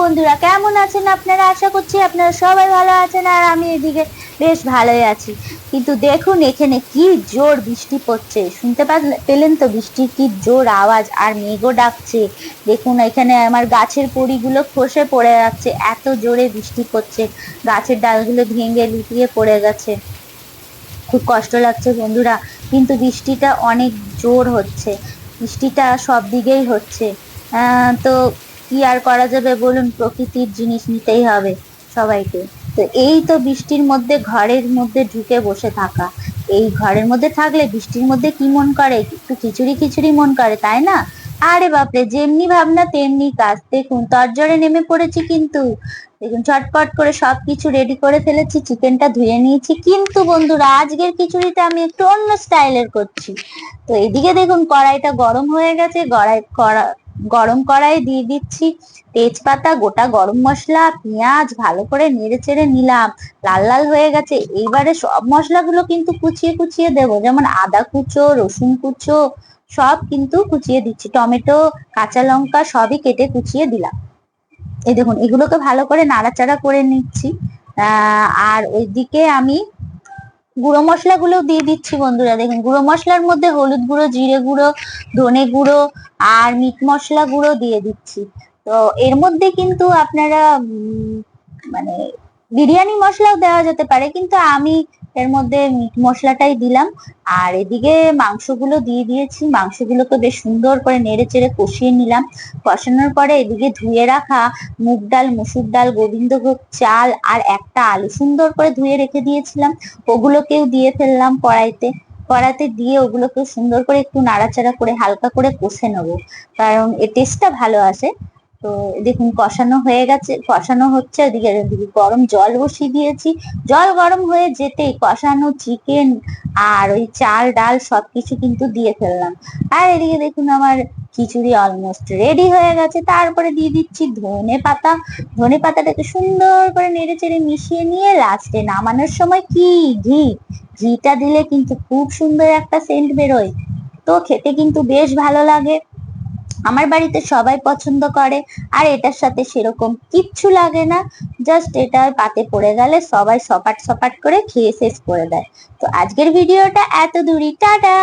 বন্ধুরা, কেমন আছেন আপনারা? আশা করছি আপনারা সবাই ভালো আছেন আর আমি এদিকে বেশ ভালোই আছি। কিন্তু দেখুন, এখানে কি জোর বৃষ্টি পড়ছে। শুনতে পেলেন তো বৃষ্টির কি জোর আওয়াজ? আর মেঘও ডাকছে। দেখুন, এখানে আমার গাছের পড়িগুলো খসে পড়ে যাচ্ছে। এত জোরে বৃষ্টি পড়ছে। গাছের ডালগুলো ভেঙে লুটিয়ে পড়ে গেছে। খুব কষ্ট লাগছে বন্ধুরা। কিন্তু বৃষ্টিটা অনেক জোর হচ্ছে। বৃষ্টিটা সব দিকেই হচ্ছে। তো কি আর করা যাবে বলুন, প্রকৃতির জিনিস নিতেই হবে সবাইকে। তো এই তো বৃষ্টির মধ্যে, ঘরের মধ্যে ঢুকে বসে থাকা। এই ঘরের মধ্যে থাকলে বৃষ্টির মধ্যে কি মন করে? একটু খিচুড়ি খিচুড়ি মন করে, তাই না? আরে বাপরে, যেমনি ভাবনা তেমনি কাজ। দেখুন, তরজরে নেমে পড়েছি কিন্তু। দেখুন চটপট করে সবকিছু রেডি করে ফেলেছি চিকেনটা ধুয়ে নিয়েছি। কিন্তু বন্ধুরা, আজকের খিচুড়িটা আমি একটু অন্য স্টাইলের করছি। তো এদিকে দেখুন, কড়াইটা গরম হয়ে গেছে, গড়াই কড়া গরম কড়াই দিয়ে দিচ্ছি তেজপাতা, গোটা গরম মশলা, পেঁয়াজ, ভালো করে নেড়ে চেড়ে নিলাম। লাল লাল হয়ে গেছে। এইবারে সব মশলাগুলো কিন্তু কুচিয়ে কুচিয়ে দেবো। যেমন আদা কুচো, রসুন কুচো, সব কিন্তু কুচিয়ে দিচ্ছি। টমেটো, কাঁচা লঙ্কা সবই কেটে কুচিয়ে দিলাম। এই দেখুন, এগুলোকে ভালো করে নাড়াচাড়া করে নিচ্ছি। আর ওইদিকে আমি গুঁড়ো মশলাগুলো দিয়ে দিচ্ছি বন্ধুরা, দেখুন। গুঁড়ো মশলার মধ্যে হলুদ গুঁড়ো, জিরে গুঁড়ো, ধনে গুঁড়ো আর মিট মশলা গুঁড়ো দিয়ে দিচ্ছি। তো এর মধ্যে কিন্তু আপনারা মানে বিরিয়ানি মশলাও দেওয়া যেতে পারে, কিন্তু আমি এর মধ্যে মিট মশলাটাই দিলাম। আর এদিকে মাংসগুলো দিয়ে দিয়েছি। মাংসগুলোকে বেশ সুন্দর করে নেড়ে চেড়ে কষিয়ে নিলাম। কষানোর পরে এদিকে ধুয়ে রাখা মুগ ডাল, মসুর ডাল, গোবিন্দভোগ চাল আর একটা আলু সুন্দর করে ধুয়ে রেখে দিয়েছিলাম। ওগুলোকেও দিয়ে ফেললাম কড়াইতে। কড়াইতে দিয়ে ওগুলোকে সুন্দর করে একটু নাড়াচাড়া করে হালকা করে কষে নেব। কারণ এর টেস্টটা ভালো আসে। তো দেখুন, কষানো হয়ে গেছে, কষানো হচ্ছে ওদিকে গরম জল বসিয়ে দিয়েছি। জল গরম হয়ে যেতেই কষানো চিকেন আর ওই চাল, ডাল সবকিছু কিন্তু দিয়ে ফেললাম। আর এদিকে দেখুন, আমার খিচুড়ি অলমোস্ট রেডি হয়ে গেছে। তারপরে দিয়ে দিচ্ছি ধনে পাতা। ধনে পাতাটাকে সুন্দর করে নেড়ে চেড়ে মিশিয়ে নিয়ে লাস্টে নামানোর সময় কি? ঘি। ঘিটা দিলে কিন্তু খুব সুন্দর একটা সেন্ট বেরোয়। তো খেতে কিন্তু বেশ ভালো লাগে। আমার বাড়িতে সবাই পছন্দ করে, আর এটার সাথে সেরকম কিচ্ছু লাগে না। জাস্ট এটা পাতে পড়ে গেলে সবাই সপাট সপাট করে খেয়ে শেষ করে দেয়। তো আজকের ভিডিওটা এত দূরই, টাটা!